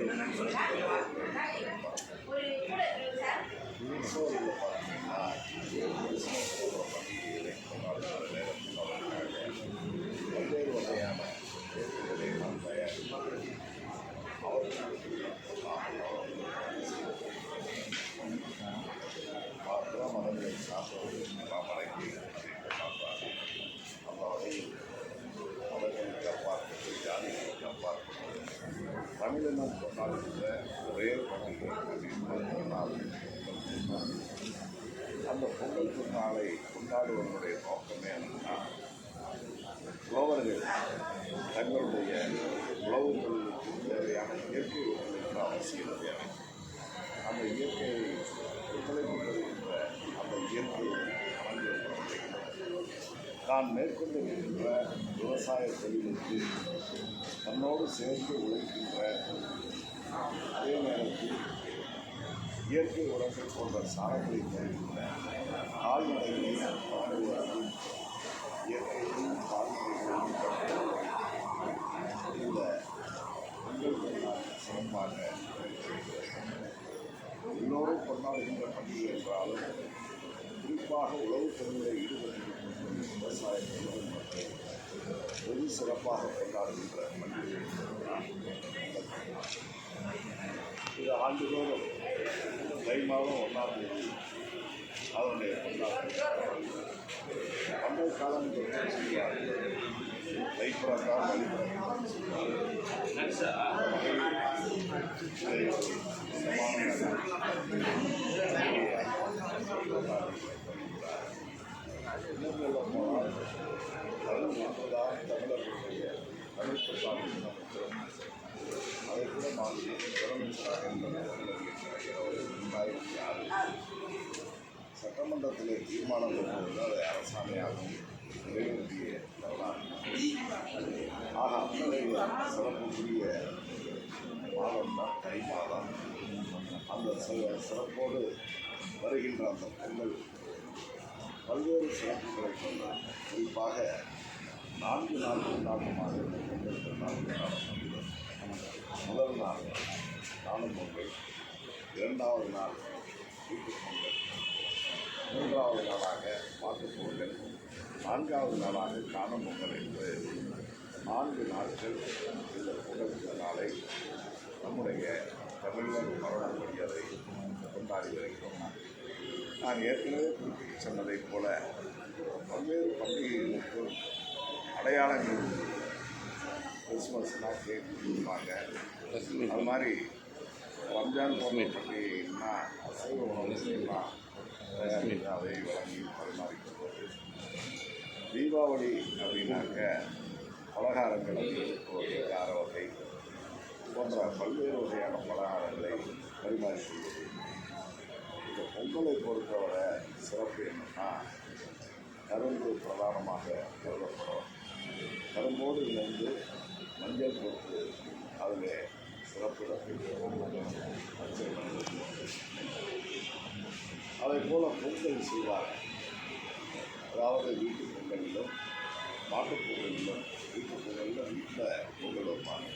Vui với. தமிழினம் கொண்டாடுகின்ற ஒரே பண்டிகை அந்த பொங்கல் திருநாளை கொண்டாடுவதனுடைய நோக்கமே என்னன்னா உழவர்கள் தங்களுடைய உழவுகளுக்கு தேவையான இயற்கை உணவுகளுக்கு அவசியம் தேவை அந்த இயற்கை தான் மேற்கொண்டிருக்கின்ற விவசாய தொழிலுக்கு தன்னோடு சேர்ந்து உழைக்கின்ற அதே நேரத்தில் இயற்கை உரங்கள் போன்ற சாரங்களை தருகின்ற கால்நடைகளை வணங்குவதும் இயற்கையையும் கால்நடைகளையும் கட்டுவதும் இந்த பொங்கல் திருநாள் சிறப்பாக எல்லோரும் கொண்டாடுகின்ற பண்டிகை என்றாலும் குறிப்பாக உழவு தொழிலில் ஈடுபட்டிருக்கின்ற விவசாயத்தில் வெகு சிறப்பாக கொண்டாடுகின்ற பண்டிகை இது ஆண்டுதோறும் தை மாதம் ஒன்றாம் தேதி அதனுடைய கொண்டாட்டம். பண்டை காலம் தொட்டு செய்வார்கள் தைப்புறத்தால் வழிபடுகிறார் இன்னும் சொல்ல போனால் தமிழ் ஒன்றுதான் தமிழர்களுடைய தமிழ் புத்தாண்டு மற்றும் அதை கூட மாற்றி தொடர்ந்துட்டாக ரெண்டாயிரத்தி ஆறு சட்டமன்றத்திலே தீர்மானம் கொண்டு அதை அரசாணையாகவும் நிறைவேற்றிய வரலாறு ஆக அத்தகைய சிறப்புக்குரிய மாதம் தான் தை மாதம். அந்த சில சிறப்போடு வருகின்ற அந்த பொங்கல் பல்வேறு சிறப்புகளை கொண்ட குறிப்பாக நான்கு நாள் கொண்டாட்டமாக முதல் நாள் காணும் பொங்கல் இரண்டாவது நாள் வீட்டுப் பொங்கல் மூன்றாவது நாளாக மாட்டுப் பொங்கல் நான்காவது நாளாக காணும் பொங்கல் என்று நான்கு நாட்கள் இந்த பொங்கல் நாளை நம்முடைய தமிழர் மரபுப்படி அதை கொண்டாடி வருகிறோம் நான் ஏற்கனவே குறிப்பிட்டு சொன்னதைப் போல பல்வேறு பண்டிகைகளுக்கு அடையாளங்கள் கிறிஸ்மஸ்னால் கிறிஸ்மஸ்னா கேக் கொடுப்பாங்க. அது மாதிரி ரம்ஜான் போன்ற பண்டிகைன்னா அசைவ உணவுகள்லாம் அதை வழங்கி பரிமாறிக்கொள்வது. தீபாவளி அப்படின்னாக்க பலகாரங்கள் போது கார வகை. போன்ற பல்வேறு வகையான பலகாரங்களை பரிமாறிக்கொள்வது. பொங்கலை பொறுத்தவரை சிறப்பு என்னன்னா கரும்பு பிரதானமாக கருதப்படும். கரும்போடு இணைந்து மஞ்சள் பொறுத்து அதில் சிறப்பு அதை போல பொங்கல் செய்வாங்க அதாவது வீட்டு பொங்கலிலும் மாட்டுப் பொங்கலிலும் வீட்டு பொங்கலில் வீட்டில் பொங்கல் வைப்பாங்க.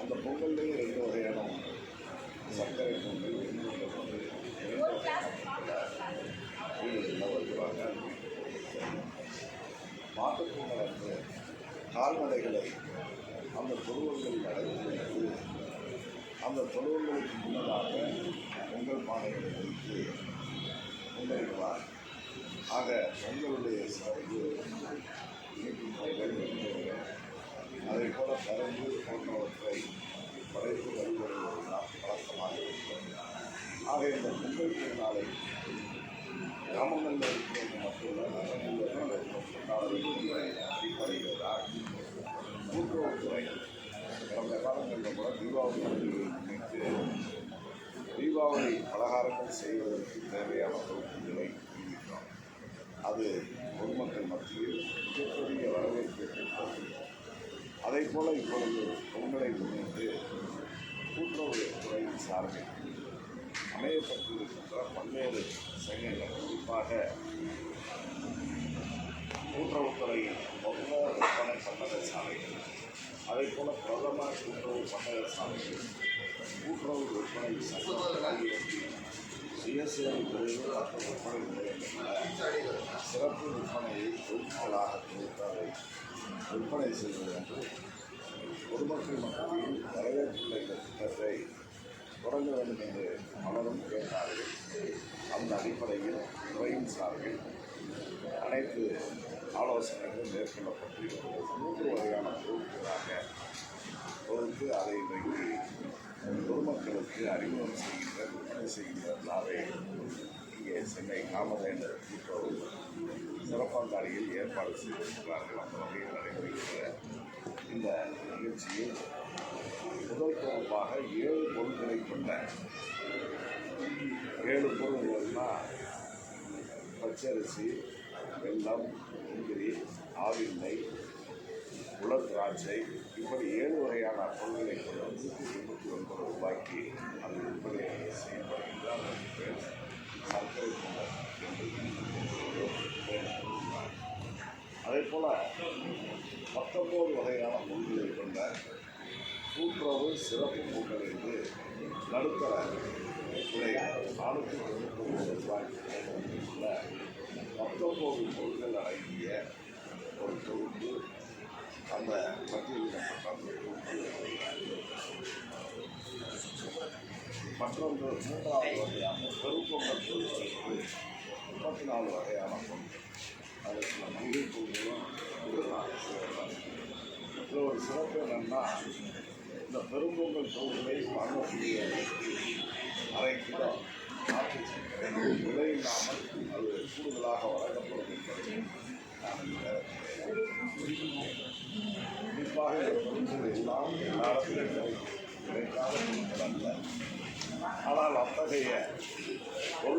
அந்த பொங்கல்லையும் கால்நடைகளை அந்த தொழுவங்கள் நடந்து அந்த தொழுவங்களுக்கு முன்னதாக பொங்கல் பானைகளை வைத்து கொண்டாடுவார் ஆக பொங்கலுடைய சார்பு அதை போல கரும்பு போன்றவற்றை படைத்து வழிபடுவதுதான் பழக்கமாக இருக்கிறது ஆக இந்த பொங்கல் திருநாளை கிராமங்களில் இருக்கிறவங்க மட்டுமல்ல நகரங்களில் கொண்டாட கடந்த காலங்களில் கூட தீபாவளி பண்டிகையை தீபாவளி பலகாரங்கள் செய்வதற்கு தேவையான பொருட்களை விநியோகித்தோம் அது பொதுமக்கள் மத்தியில் மிகப்பெரிய வரவேற்பை பெற்றது அதே போல் இப்பொழுது பொங்கலை முன்னிட்டு கூட்டுறவுத்துறையின் சார்பில் அமையப்பட்டிருக்கின்ற பல்வேறு சங்கங்கள் குறிப்பாக கூட்டுறவுத்துறையின் மொத்த விற்பனை சம்மத சாலைகள் அதே போல பிரதமர் கூட்டுறவு சமையல் சாமி கூட்டுறவு விற்பனை சங்கம் ஆகியவற்றில் சுயசேவை பிரிவு மற்றும் விற்பனை நிலையங்களில் சிறப்பு விற்பனையை பொதுமக்களாக தொகுத்து விற்பனை செய்வது என்று பொதுமக்கள் மத்தியில் வரவேற்றுள்ள இந்த திட்டத்தை தொடங்க வேண்டும் என்று பலரும் கேட்டார்கள் அந்த அடிப்படையில் துறையின் சார்பில் அனைத்து ஆலோசனைகள் மேற்கொள்ளப்பட்டிருக்கிறது. மூன்று வகையான பொருட்களாக தொகுத்து அதை இன்றைக்கு பொதுமக்களுக்கு அறிமுகம் செய்கின்ற விற்பனை செய்கின்ற நாளை இங்கே சென்னை காமதேனர் கூட்டுறவு சிறப்பாந்தாளியில் ஏற்பாடு செய்திருக்கிறார்கள். அந்த வகையில் நடைபெறுகின்ற இந்த நிகழ்ச்சியில் முதல் தொகுப்பாக ஏழு பொருட்களை கொண்ட ஏழு பொருள்கள்னால் பச்சரிசி வெள்ளம் முந்திரி ஆவின் உலர் திராட்சை இப்படி ஏழு வகையான பொருள்களை கொண்டு வந்து இருபத்தி ஒன்பது ரூபாய்க்கு அது விற்பனை செய்யப்படுகின்ற சர்க்கரை பொங்கல் அதே போல் பத்தொன்பது வகையான பொருள்களை கொண்ட கூட்டுறவு சிறப்பு பொங்கல் என்று நடுத்தர விலை நானூற்றி தொண்ணூற்றி ஒன்பது ரூபாய் உள்ள பத்தொன்பது பொருட்கள் அடங்கிய ஒரு தொகுப்பு அந்த மற்றொன்று மூன்றாவது வகையான பெருப்பொங்கல் பொருட்களுக்கு முப்பத்தி நாலு வகையான பொருட்கள் அது சில மளிகை பொருட்களும் இதில் ஒரு சிறப்பு என்னென்னா இந்த பெரும்பொங்கல் தொகுப்பை வாங்கக்கூடிய அரை கிலோ நாட்டு அது கூடுதலாக வழங்கப்படும் என்பதை குறிப்பாக எல்லாம் கிடைக்காத அல்ல ஆனால் அத்தகைய பொருள்